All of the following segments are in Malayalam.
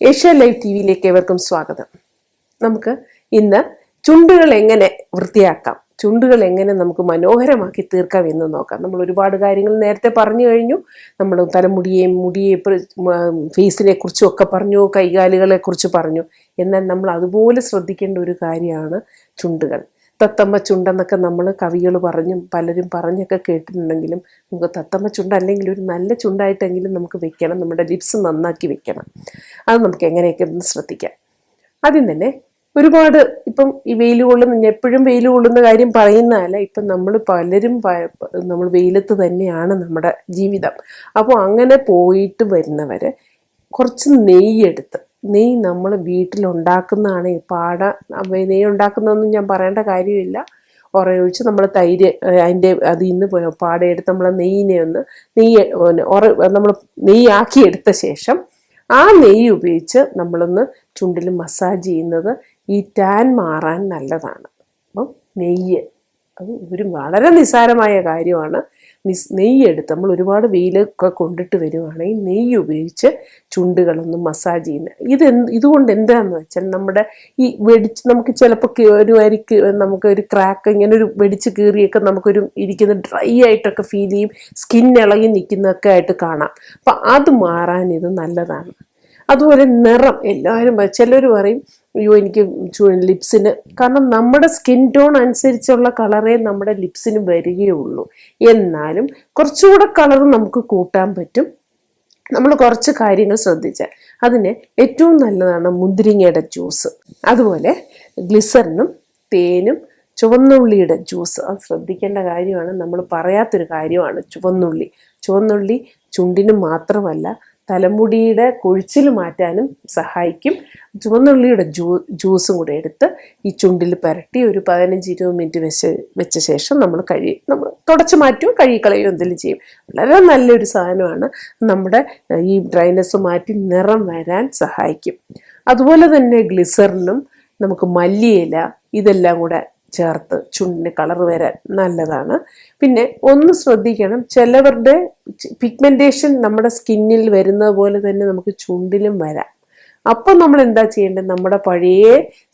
ഏഷ്യ ലൈവ് ടി വിയിലേക്ക് ഏവർക്കും സ്വാഗതം. നമുക്ക് ഇന്ന് ചുണ്ടുകൾ എങ്ങനെ വൃത്തിയാക്കാം ചുണ്ടുകൾ എങ്ങനെ നമുക്ക് മനോഹരമാക്കി തീർക്കാം എന്ന് നോക്കാം. നമ്മൾ ഒരുപാട് കാര്യങ്ങൾ നേരത്തെ പറഞ്ഞു കഴിഞ്ഞു. നമ്മൾ തലമുടിയെയും മുടിയെ ഫേസിനെ കുറിച്ചും ഒക്കെ പറഞ്ഞു കൈകാലുകളെ കുറിച്ച് പറഞ്ഞു. എന്നാൽ നമ്മൾ അതുപോലെ ശ്രദ്ധിക്കേണ്ട ഒരു കാര്യമാണ് ചുണ്ടുകൾ. തത്തമ്മ ചുണ്ടെന്നൊക്കെ നമ്മൾ കവികൾ പറഞ്ഞും പലരും പറഞ്ഞൊക്കെ കേട്ടിട്ടുണ്ടെങ്കിലും നമുക്ക് തത്തമ്മ ചുണ്ട് അല്ലെങ്കിൽ ഒരു നല്ല ചുണ്ടായിട്ടെങ്കിലും നമുക്ക് വെക്കണം നമ്മുടെ ലിപ്സ് നന്നാക്കി വെക്കണം. അത് നമുക്ക് എങ്ങനെയൊക്കെ ഒന്ന് ശ്രദ്ധിക്കാം. ആദ്യം തന്നെ ഒരുപാട് ഇപ്പം ഈ വെയിൽ കൊള്ളുന്ന എപ്പോഴും വെയിൽ കൊള്ളുന്ന കാര്യം പറയുന്നതല്ല ഇപ്പം നമ്മൾ പലരും നമ്മൾ വെയിലത്ത് തന്നെയാണ് നമ്മുടെ ജീവിതം. അപ്പോൾ അങ്ങനെ പോയിട്ട് വരുന്നവർ കുറച്ച് നെയ്യെടുത്ത് നെയ്യ് നമ്മൾ വീട്ടിലുണ്ടാക്കുന്നതാണ് ഈ പാട. നെയ് ഉണ്ടാക്കുന്നതൊന്നും ഞാൻ പറയേണ്ട കാര്യമില്ല. ഉറയൊഴിച്ച് നമ്മൾ തൈര് അതിന്റെ അത് ഇന്ന് പാടയെടുത്ത് നമ്മൾ നെയ്യിനെ ഒന്ന് നെയ്യ് ഉറ നമ്മൾ നെയ്യാക്കി എടുത്ത ശേഷം ആ നെയ്യ് ഉപയോഗിച്ച് നമ്മളൊന്ന് ചുണ്ടിൽ മസാജ് ചെയ്യുന്നത് ഈ ടാൻ മാറാൻ നല്ലതാണ്. അപ്പം നെയ്യ് അത് ഒരു വളരെ നിസ്സാരമായ കാര്യമാണ്. നിസ് നെയ്യെടുത്ത് നമ്മൾ ഒരുപാട് വെയിലൊക്കെ കൊണ്ടിട്ട് വരുവാണെങ്കിൽ നെയ്യ് ഉപയോഗിച്ച് ചുണ്ടുകളൊന്നും മസാജ് ചെയ്യുന്നത് ഇത് ഇതുകൊണ്ട് എന്താണെന്ന് വെച്ചാൽ നമ്മുടെ ഈ വെടിച്ച് നമുക്ക് ചിലപ്പോൾ ഒരു അരിക്ക് നമുക്ക് ഒരു ക്രാക്ക് ഇങ്ങനെ ഒരു വെടിച്ച് കീറിയൊക്കെ നമുക്കൊരു ഇരിക്കുന്ന ഡ്രൈ ആയിട്ടൊക്കെ ഫീൽ ചെയ്യും. സ്കിൻ നിൽക്കുന്നതൊക്കെ ആയിട്ട് കാണാം. അപ്പം അത് മാറാൻ ഇത് നല്ലതാണ്. അതുപോലെ നിറം എല്ലാവരും ചിലർ പറയും അയ്യോ എനിക്ക് ലിപ്സിന്. കാരണം നമ്മുടെ സ്കിൻ ടോൺ അനുസരിച്ചുള്ള കളറേ നമ്മുടെ ലിപ്സിന് വരികയുള്ളൂ. എന്നാലും കുറച്ചുകൂടെ കളർ നമുക്ക് കൂട്ടാൻ പറ്റും. നമ്മൾ കുറച്ച് കാര്യങ്ങൾ ശ്രദ്ധിച്ചാൽ അതിന് ഏറ്റവും നല്ലതാണ് മുന്തിരിങ്ങയുടെ ജ്യൂസ്. അതുപോലെ ഗ്ലിസറിനും തേനും ചുവന്നുള്ളിയുടെ ജ്യൂസ്. അത് ശ്രദ്ധിക്കേണ്ട കാര്യമാണ്. നമ്മൾ പറയാത്തൊരു കാര്യമാണ് ചുവന്നുള്ളി. ചുവന്നുള്ളി ചുണ്ടിന് മാത്രമല്ല തലമുടിയുടെ കൊഴിച്ചിൽ മാറ്റാനും സഹായിക്കും. ചുവന്നുള്ളിയുടെ ജ്യൂ ജ്യൂസും കൂടെ എടുത്ത് ഈ ചുണ്ടിൽ പുരട്ടി ഒരു പതിനഞ്ച് ഇരുപത് മിനിറ്റ് വെച്ച് വെച്ച ശേഷം നമ്മൾ കഴി നമ്മൾ തുടച്ച് മാറ്റുകയും കഴുകിക്കളയോ എന്തെങ്കിലും ചെയ്യും. വളരെ നല്ലൊരു സാധനമാണ്. നമ്മുടെ ഈ ഡ്രൈനസ് മാറ്റി നിറം വരാൻ സഹായിക്കും. അതുപോലെ തന്നെ ഗ്ലിസറിനും നമുക്ക് മല്ലിയില ഇതെല്ലാം കൂടെ ചേർത്ത് ചുണ്ടിന് കളർ വരാൻ നല്ലതാണ്. പിന്നെ ഒന്ന് ശ്രദ്ധിക്കണം ചിലവരുടെ പിഗ്മെന്റേഷൻ നമ്മുടെ സ്കിന്നിൽ വരുന്നത് പോലെ തന്നെ നമുക്ക് ചുണ്ടിലും വരാം. അപ്പം നമ്മൾ എന്താ ചെയ്യേണ്ടത്? നമ്മുടെ പഴയ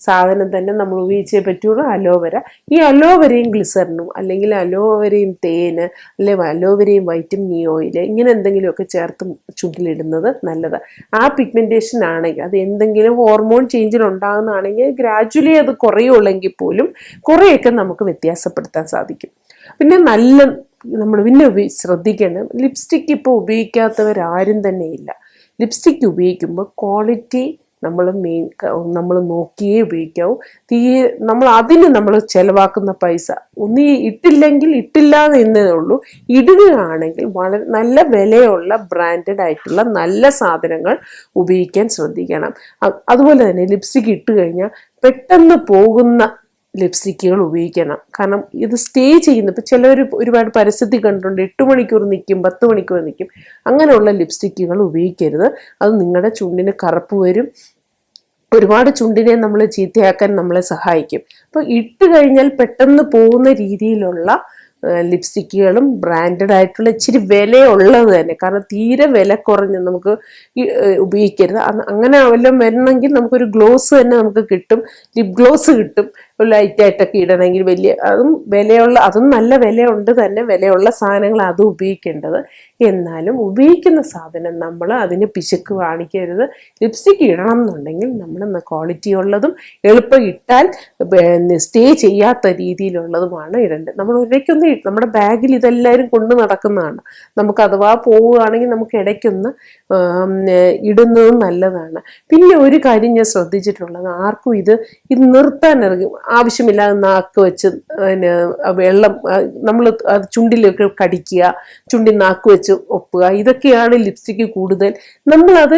സാധനം തന്നെ നമ്മൾ ഉപയോഗിച്ചേ പറ്റുള്ളൂ. അലോവര. ഈ അലോവരയും ഗ്ലിസറിനും അല്ലെങ്കിൽ അലോവരയും തേന് അല്ലെങ്കിൽ അലോവരയും വൈറ്റമിൻ ഇ ഓയിൽ ഇങ്ങനെ എന്തെങ്കിലുമൊക്കെ ചേർത്ത് ചുണ്ടിലിടുന്നത് നല്ലത്. ആ പിഗ്മെന്റേഷൻ ആണെങ്കിൽ അത് എന്തെങ്കിലും ഹോർമോൺ ചേഞ്ചിൽ ഉണ്ടാകുന്നതാണെങ്കിൽ ഗ്രാജുവലി അത് കുറയുള്ളെങ്കിൽ പോലും കുറേയൊക്കെ നമുക്ക് വ്യത്യാസപ്പെടുത്താൻ സാധിക്കും. പിന്നെ നല്ല നമ്മൾ പിന്നെ ശ്രദ്ധിക്കണം ലിപ്സ്റ്റിക് ഇപ്പോൾ ഉപയോഗിക്കാത്തവരാരും തന്നെ ഇല്ല ലിപ്സ്റ്റിക് ഉപയോഗിക്കുമ്പോൾ ക്വാളിറ്റി നമ്മൾ മെയിൻ നമ്മൾ നോക്കിയേ ഉപയോഗിക്കാവൂ. തീരെ നമ്മൾ അതിന് നമ്മൾ ചിലവാക്കുന്ന പൈസ ഒന്നീ ഇട്ടില്ലെങ്കിൽ ഇട്ടില്ല എന്നേ ഉള്ളൂ. ഇടുകയാണെങ്കിൽ വളരെ നല്ല വിലയുള്ള ബ്രാൻഡഡ് ആയിട്ടുള്ള നല്ല സാധനങ്ങൾ ഉപയോഗിക്കാൻ ശ്രദ്ധിക്കണം. അതുപോലെ തന്നെ ലിപ്സ്റ്റിക് ഇട്ട് കഴിഞ്ഞാൽ പെട്ടെന്ന് പോകുന്ന ലിപ്സ്റ്റിക്കുകൾ ഉപയോഗിക്കണം. കാരണം ഇത് സ്റ്റേ ചെയ്യുന്ന ഇപ്പം ചിലർ ഒരുപാട് പരസ്യത്തിൽ കണ്ടിട്ടുണ്ട് എട്ട് മണിക്കൂർ നിൽക്കും പത്ത് മണിക്കൂർ നിൽക്കും അങ്ങനെയുള്ള ലിപ്സ്റ്റിക്കുകൾ ഉപയോഗിക്കരുത്. അത് നിങ്ങളുടെ ചുണ്ടിന് കറുപ്പ് വരും. ഒരുപാട് ചുണ്ടിനെ നമ്മൾ ചീത്തയാക്കാൻ നമ്മളെ സഹായിക്കും. അപ്പോൾ ഇട്ട് കഴിഞ്ഞാൽ പെട്ടെന്ന് പോകുന്ന രീതിയിലുള്ള ലിപ്സ്റ്റിക്കുകളും ബ്രാൻഡഡ് ആയിട്ടുള്ള ഇച്ചിരി വിലയുള്ളത് തന്നെ. കാരണം തീരെ വില കുറഞ്ഞ് നമുക്ക് ഉപയോഗിക്കരുത്. അങ്ങനെ വല്ലതും വരണമെങ്കിൽ നമുക്കൊരു ഗ്ലോസ് തന്നെ നമുക്ക് കിട്ടും. ലിപ് ഗ്ലോസ് കിട്ടും. ലൈറ്റായിട്ടൊക്കെ ഇടണമെങ്കിൽ വലിയ അതും വിലയുള്ള അതും നല്ല വിലയുണ്ട് തന്നെ. വിലയുള്ള സാധനങ്ങൾ അതും ഉപയോഗിക്കേണ്ടത്. എന്നാലും ഉപയോഗിക്കുന്ന സാധനം നമ്മൾ അതിന് പിശുക്ക് കാണിക്കരുത്. ലിപ്സ്റ്റിക് ഇടണം എന്നുണ്ടെങ്കിൽ നമ്മൾ ക്വാളിറ്റി ഉള്ളതും എളുപ്പം ഇട്ടാൽ സ്റ്റേ ചെയ്യാത്ത രീതിയിലുള്ളതുമാണ് ഇടേണ്ടത്. നമ്മൾ ഒരേക്കൊന്നും നമ്മുടെ ബാഗിൽ ഇതെല്ലാവരും കൊണ്ടു നടക്കുന്നതാണ്. നമുക്ക് അഥവാ പോവുകയാണെങ്കിൽ നമുക്ക് ഇടയ്ക്കൊന്ന് ഇടുന്നത് നല്ലതാണ്. പിന്നെ ഒരു കാര്യം ഞാൻ ശ്രദ്ധിച്ചിട്ടുള്ളത് ആർക്കും ഇത് ഇത് നിർത്താൻ ആവശ്യമില്ലാതെ നാക്ക് വെച്ച് പിന്നെ വെള്ളം നമ്മൾ അത് ചുണ്ടിലൊക്കെ കടിക്കുക ചുണ്ടി നാക്ക് വെച്ച് ഒപ്പുക ഇതൊക്കെയാണ് ലിപ്സ്റ്റിക്ക് കൂടുതൽ. നമ്മളത്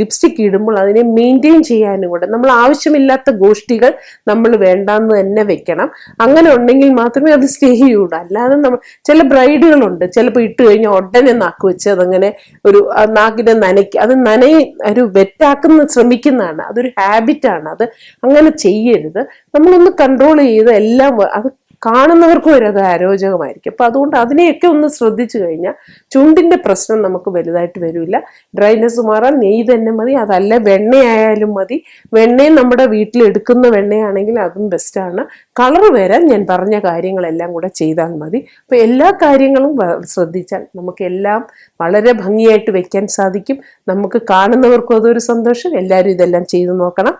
ലിപ്സ്റ്റിക് ഇടുമ്പോൾ അതിനെ മെയിന്റെയിൻ ചെയ്യാനും കൂടെ നമ്മൾ ആവശ്യമില്ലാത്ത ഗോഷ്ടികൾ നമ്മൾ വേണ്ടാന്ന് തന്നെ വെക്കണം. അങ്ങനെ ഉണ്ടെങ്കിൽ മാത്രമേ അത് സ്റ്റേ ചെയ്യുള്ളൂ. അല്ലാതെ നമ്മൾ ചില ബ്രൈഡുകളുണ്ട്. ചിലപ്പോൾ ഇട്ട് കഴിഞ്ഞാൽ ഉടനെ നാക്ക് വെച്ച് അതങ്ങനെ ഒരു നാക്കിനെ നനയ്ക്ക് അത് നനയി ഒരു വെറ്റാക്കുന്ന ശ്രമിക്കുന്നതാണ്. അതൊരു ഹാബിറ്റാണ് അത് അങ്ങനെ ചെയ്യരുത്. നമ്മളൊന്ന് കൺട്രോൾ ചെയ്ത് എല്ലാം അത് കാണുന്നവർക്കും ഒരു അത് അരോചകമായിരിക്കും അപ്പൊ അതുകൊണ്ട് അതിനെയൊക്കെ ഒന്ന് ശ്രദ്ധിച്ചു കഴിഞ്ഞാൽ ചുണ്ടിന്റെ പ്രശ്നം നമുക്ക് വലുതായിട്ട് വരില്ല. ഡ്രൈനെസ് മാറാൻ നെയ്യ് തന്നെ മതി അതല്ല വെണ്ണയായാലും മതി. വെണ്ണയും നമ്മുടെ വീട്ടിൽ എടുക്കുന്ന വെണ്ണയാണെങ്കിൽ അതും ബെസ്റ്റാണ് കളർ വരാൻ ഞാൻ പറഞ്ഞ കാര്യങ്ങളെല്ലാം കൂടെ ചെയ്താൽ മതി. അപ്പൊ എല്ലാ കാര്യങ്ങളും ശ്രദ്ധിച്ചാൽ നമുക്കെല്ലാം വളരെ ഭംഗിയായിട്ട് വെക്കാൻ സാധിക്കും. നമുക്ക് കാണുന്നവർക്കും അതൊരു സന്തോഷം. എല്ലാവരും ഇതെല്ലാം ചെയ്തു നോക്കണം.